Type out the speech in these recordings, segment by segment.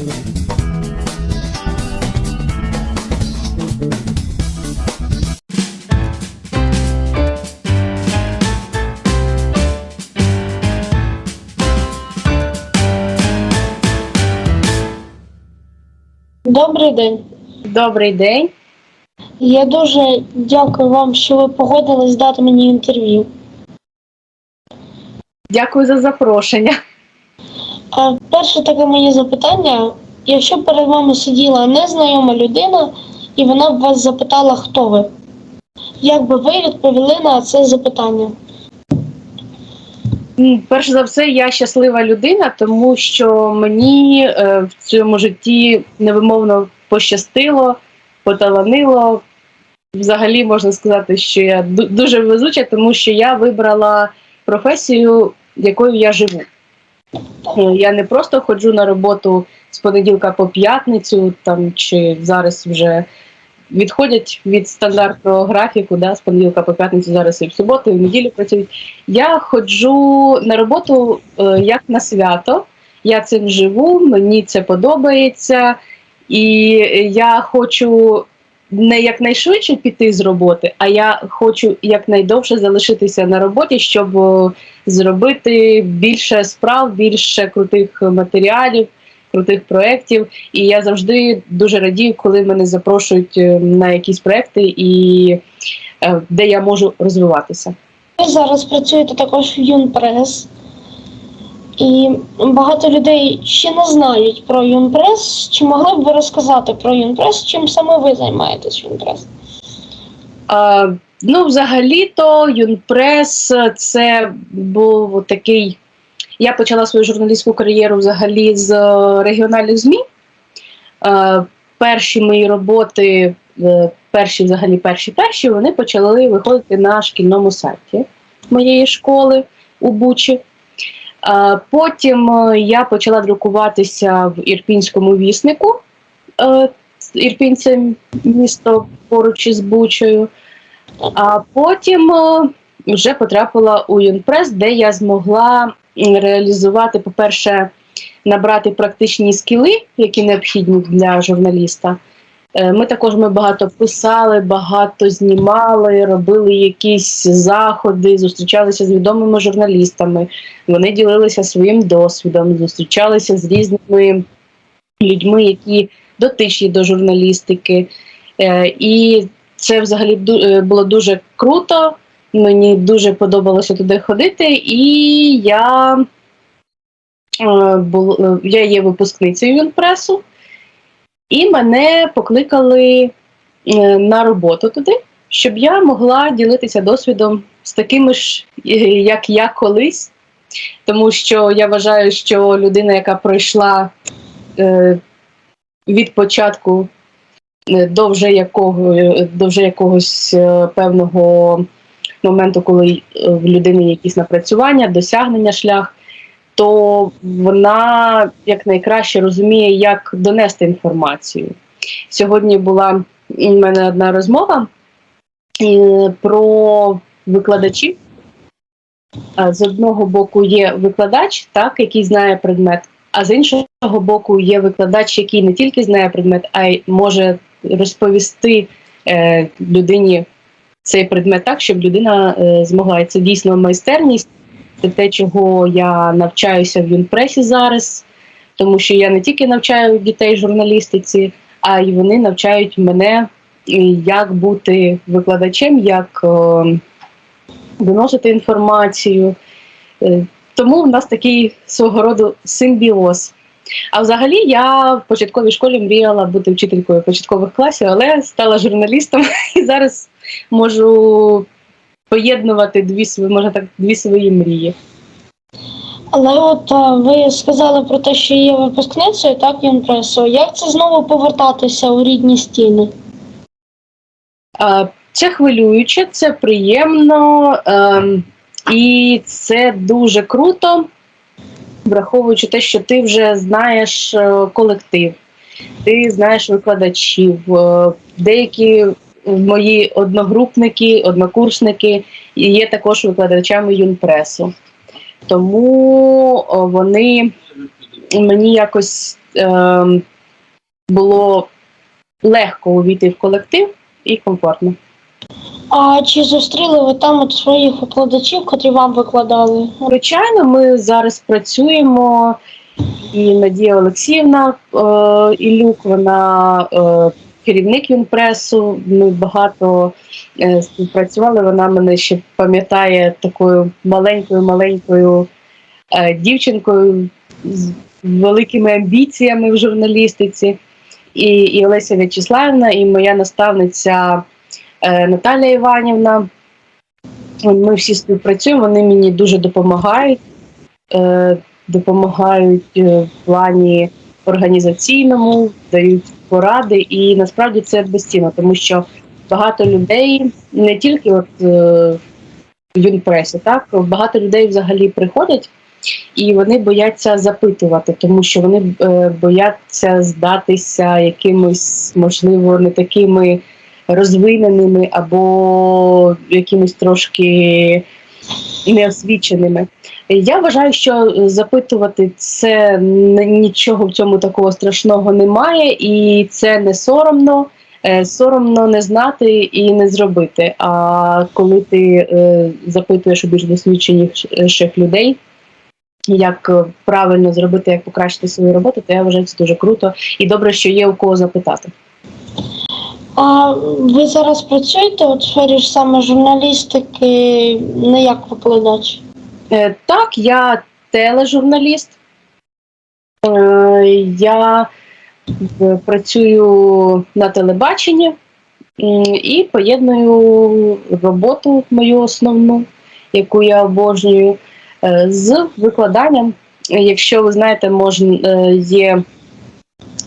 Добрий день. Добрий день. Я дуже дякую вам, що ви погодились дати мені інтерв'ю. Дякую за запрошення. Перше таке моє запитання: якщо перед вами сиділа незнайома людина, і вона б вас запитала, хто ви, як би ви відповіли на це запитання? Перш за все, я щаслива людина, тому що мені е, в цьому житті невимовно пощастило, поталанило. Взагалі можна сказати, що я дуже везуча, тому що я вибрала професію, якою я живу. Е, Я не просто ходжу на роботу з понеділка по п'ятницю, там чи зараз вже відходять від стандартного графіку, да, з понеділка по п'ятницю, зараз і в суботу, і в неділю працюють. Я ходжу на роботу е, як на свято. Я цим живу, мені це подобається, і я хочу не якнайшвидше піти з роботи, а я хочу якнайдовше залишитися на роботі, щоб е, зробити більше справ, більше крутих матеріалів, крутих проєктів. І я завжди дуже радію, коли мене запрошують е, на якісь проекти, і е, де я можу розвиватися. Ви зараз працюєте також в Юнпрес. І багато людей ще не знають про Юнпрес. Чи могли б ви розказати про Юнпрес, чим саме ви займаєтесь Юнпрес? А, ну, взагалі-то Юнпрес це був такий. Я почала свою журналістську кар'єру взагалі з е, регіональних ЗМІ. Е, перші мої роботи, е, перші, взагалі, перші перші, вони почали виходити на шкільному сайті моєї школи у Бучі. Е, потім е, я почала друкуватися в Ірпінському віснику. Е, Ірпінь це місто поруч із Бучею. А потім вже потрапила у Юнпрес, де я змогла реалізувати, по-перше, набрати практичні скіли, які необхідні для журналіста. Е, Ми також ми багато писали, багато знімали, робили якісь заходи, зустрічалися з відомими журналістами. Вони ділилися своїм досвідом, зустрічалися з різними людьми, які дотичні до журналістики. Е, І це взагалі е, було дуже круто. Мені дуже подобалося туди ходити, і я, я є випускницею Юнпресу, і мене покликали е, на роботу туди, щоб я могла ділитися досвідом з такими ж, е, як я колись. Тому що я вважаю, що людина, яка пройшла е, від початку до вже якого до вже якогось певного моменту, коли в людини якісь напрацювання, досягнення шлях, то вона якнайкраще розуміє, як донести інформацію. Сьогодні була у мене одна розмова е, про викладачів. З одного боку є викладач, так, який знає предмет, а з іншого боку є викладач, який не тільки знає предмет, а й може розповісти е, людині цей предмет так, щоб людина е, змогла. І це дійсно майстерність. Це те, чого я навчаюся в Юнпресі зараз, тому що я не тільки навчаю дітей журналістиці, а й вони навчають мене, як бути викладачем, як е, доносити інформацію. Е, Тому в нас такий свого роду симбіоз. А взагалі я в початковій школі мріяла бути вчителькою початкових класів, але стала журналістом і зараз можу поєднувати дві свої, можна так, дві свої мрії. Але от а, ви сказали про те, що є випускницею, так, Юнпресу. Як це знову повертатися у рідні стіни? А, Це хвилююче, це приємно ем, і це дуже круто, враховуючи те, що ти вже знаєш е, колектив, ти знаєш викладачів, е, деякі мої одногрупники, однокурсники є також викладачами юнпресу. Тому вони мені якось е, було легко увійти в колектив і комфортно. А чи зустріли ви там от своїх викладачів, котрі вам викладали? Звичайно, ми зараз працюємо, і Надія Олексіївна е, Ілюк, вона е, керівник Юнпресу. Ми багато е, співпрацювали. Вона мене ще пам'ятає такою маленькою, маленькою е, дівчинкою з великими амбіціями в журналістиці. І, і Олеся В'ячеславівна, і моя наставниця е, Наталія Іванівна. Ми всі співпрацюємо, вони мені дуже допомагають, е, допомагають в плані організаційному, дають поради, і насправді це безцінно, тому що багато людей, не тільки от е, в Юнпресі, так багато людей взагалі приходять. І вони бояться запитувати, тому що вони е, бояться здатися якимось, можливо, не такими розвиненими або якимись трошки неосвіченими. Я вважаю, що запитувати це нічого в цьому такого страшного немає, і це не соромно. Е, Соромно не знати і не зробити. А коли ти е, запитуєш у більш досвідченіших людей, як правильно зробити, як покращити свою роботу, то я вважаю це дуже круто і добре, що є у кого запитати. А ви зараз працюєте в сфері саме журналістики, не як викладач? Е, Так, я тележурналіст. Е, Я е, працюю на телебаченні і поєдную роботу мою основну, яку я обожнюю, з викладанням. Якщо ви знаєте, можна є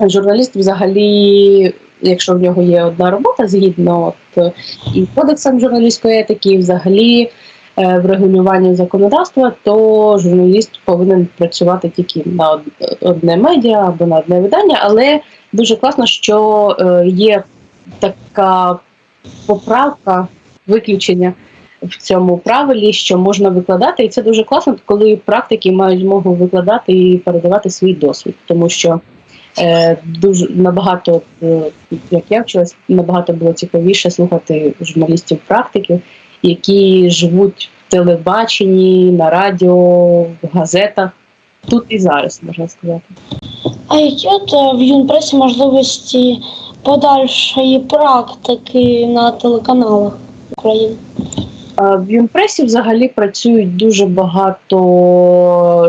журналіст взагалі, якщо в нього є одна робота згідно от, і кодексам журналістської етики, і взагалі е, в регулюванні законодавства, то журналіст повинен працювати тільки на одне медіа або на одне видання. Але дуже класно, що е, є така поправка, виключення в цьому правилі, що можна викладати, і це дуже класно, коли практики мають змогу викладати і передавати свій досвід, тому що. Е, дуже набагато, е, як я вчилась, набагато було цікавіше слухати журналістів практиків, які живуть в телебаченні, на радіо, в газетах, тут і зараз, можна сказати. А які от е, в Юнпресі можливості подальшої практики на телеканалах України? В Юнпресі взагалі працюють дуже багато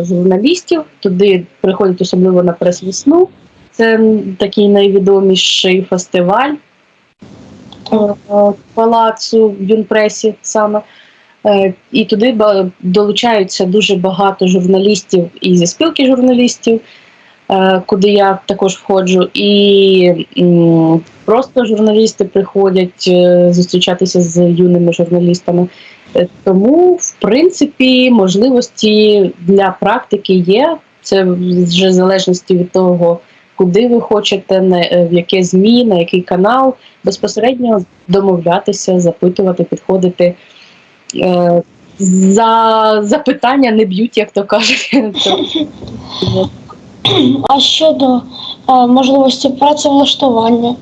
журналістів. Туди приходять особливо на прес-весну. Це такий найвідоміший фестиваль е, палацу в Юнпресі саме. Е, І туди долучаються дуже багато журналістів і зі спілки журналістів, е, куди я також входжу. І просто журналісти приходять е, зустрічатися з юними журналістами. Е, Тому, в принципі, можливості для практики є. Це вже в залежності від того, куди ви хочете, е, в яке ЗМІ, на який канал, безпосередньо домовлятися, запитувати, підходити. Е, За запитання не б'ють, як то кажуть. А щодо е, можливості працевлаштування?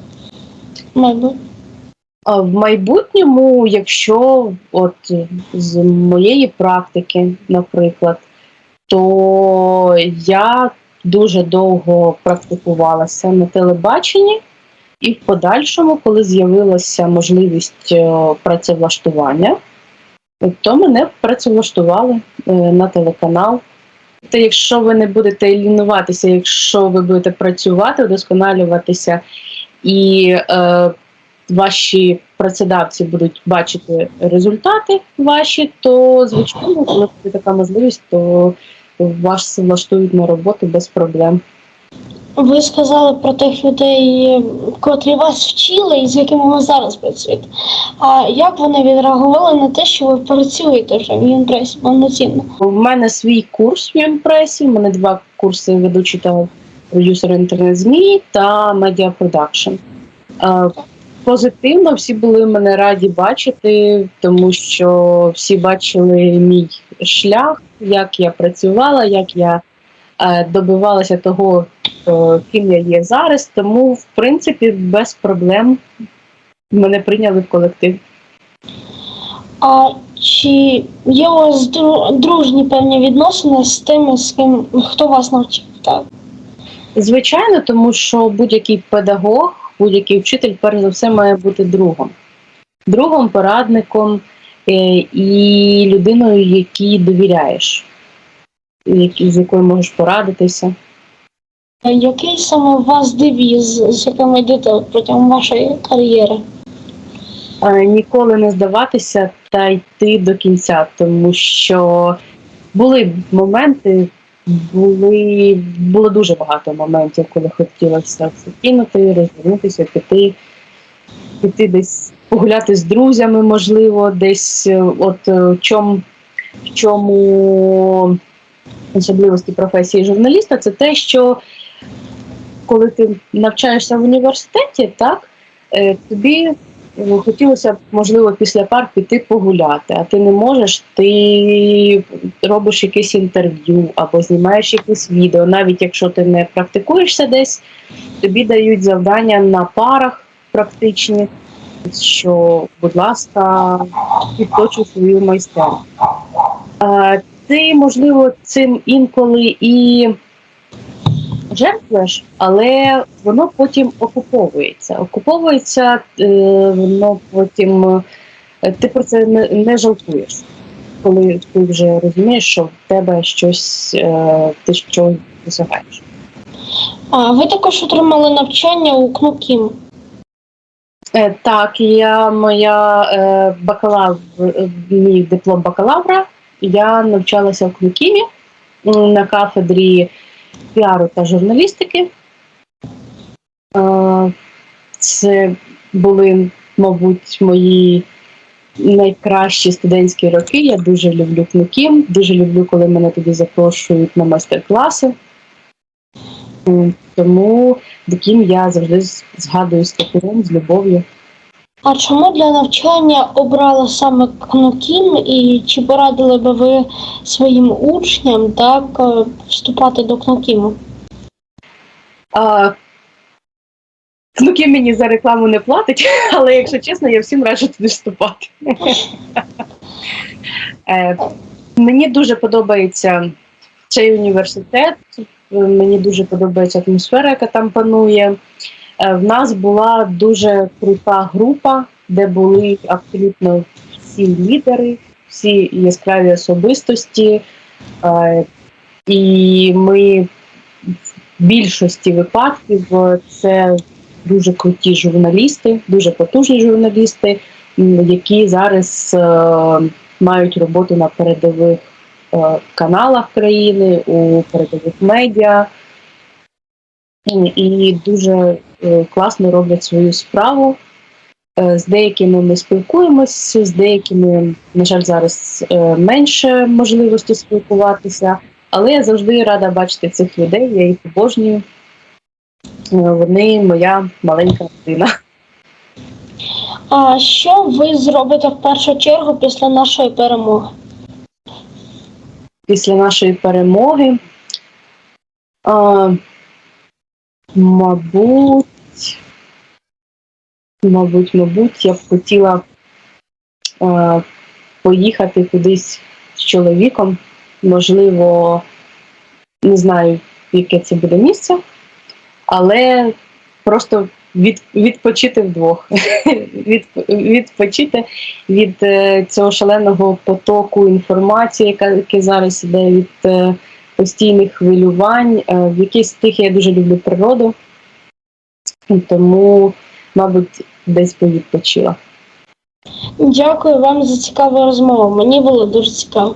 Мабуть. В майбутньому, якщо от з моєї практики, наприклад, то я дуже довго практикувалася на телебаченні, і в подальшому, коли з'явилася можливість е, працевлаштування, то мене працевлаштували е, на телеканал. Та якщо ви не будете лінуватися, якщо ви будете працювати, вдосконалюватися і е, ваші працедавці будуть бачити результати ваші, то звичайно, коли буде така можливість, то вас влаштують на роботу без проблем. Ви сказали про тих людей, котрі вас вчили і з якими ви зараз працюєте. А як вони відреагували на те, що ви працюєте вже в Юнпресі повноцінно? У мене свій курс в Юнпресі, у мене два курси ведучі та продюсер інтернет-ЗМІ та медіапродакшн. Е, Позитивно всі були мене раді бачити, тому що всі бачили мій шлях, як я працювала, як я е, добивалася того, е, ким я є зараз. Тому, в принципі, без проблем мене прийняли в колектив. А чи є у вас дру- дружні певні відносини з тими, з ким хто вас навчив? Так. Звичайно, тому що будь-який педагог, будь-який вчитель, перш за все, має бути другом. Другом, порадником і людиною, якій довіряєш, з якою можеш порадитися. Який саме у вас девіз, з яким йдете протягом вашої кар'єри? Е, Ніколи не здаватися та йти до кінця, тому що були моменти, були, було дуже багато моментів, коли хотілося все кинути, розвернутися, піти, піти десь погуляти з друзями, можливо, десь е, от е, в чому, в чому особливості професії журналіста, це те, що коли ти навчаєшся в університеті, так, е, тобі хотілося б, можливо, після пар піти погуляти, а ти не можеш, ти робиш якесь інтерв'ю або знімаєш якесь відео, навіть якщо ти не практикуєшся десь, тобі дають завдання на парах практичні, що, будь ласка, підточуй свою майстерність. Е, Ти, можливо, цим інколи і жертвуєш, але воно потім окуповується. Окуповується, е, воно потім е, ти про це не, не жалкуєш, коли ти вже розумієш, що в тебе щось, ти щось досягаєш. А ви також отримали навчання у КНУКІМ. Е, Так, я моя е, бакалавр, мій диплом бакалавра. Я навчалася в Клюкімі на кафедрі піару та журналістики. Е, Це були, мабуть, мої найкращі студентські роки. Я дуже люблю КНУКІМ, дуже люблю, коли мене тоді запрошують на майстер-класи. Тому таким я завжди згадую з теплом, з любов'ю. А чому для навчання обрали саме КНУКІМ і чи порадили би ви своїм учням так е, вступати до КНУКІМу? А, Кнуки мені за рекламу не платить, але якщо чесно, я всім раджу туди вступати. Е, Мені дуже подобається цей університет, мені дуже подобається атмосфера, яка там панує. Е, В нас була дуже крута група, де були абсолютно всі лідери, всі яскраві особистості. Е, І ми в більшості випадків це дуже круті журналісти, дуже потужні журналісти, які зараз е, мають роботу на передових каналах країни, у передових медіа. І дуже е, класно роблять свою справу. Е, З деякими ми спілкуємось, з деякими, на жаль, зараз е, менше можливості спілкуватися. Але я завжди рада бачити цих людей, я їх обожнюю. Е, Вони моя маленька родина. А що ви зробите в першу чергу після нашої перемоги? Після нашої перемоги. А, мабуть, мабуть, мабуть, я б хотіла а, поїхати кудись з чоловіком. Можливо, не знаю, яке це буде місце, але просто від, відпочити вдвох. від, відпочити від е, цього шаленого потоку інформації, яка, яке зараз іде від е, постійних хвилювань. Е, в якійсь стихі я дуже люблю природу, тому, мабуть, десь би відпочила. Дякую вам за цікаву розмову. Мені було дуже цікаво.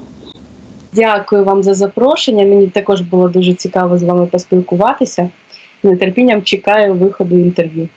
Дякую вам за запрошення. Мені також було дуже цікаво з вами поспілкуватися. Нетерпінням чекаю виходу інтерв'ю.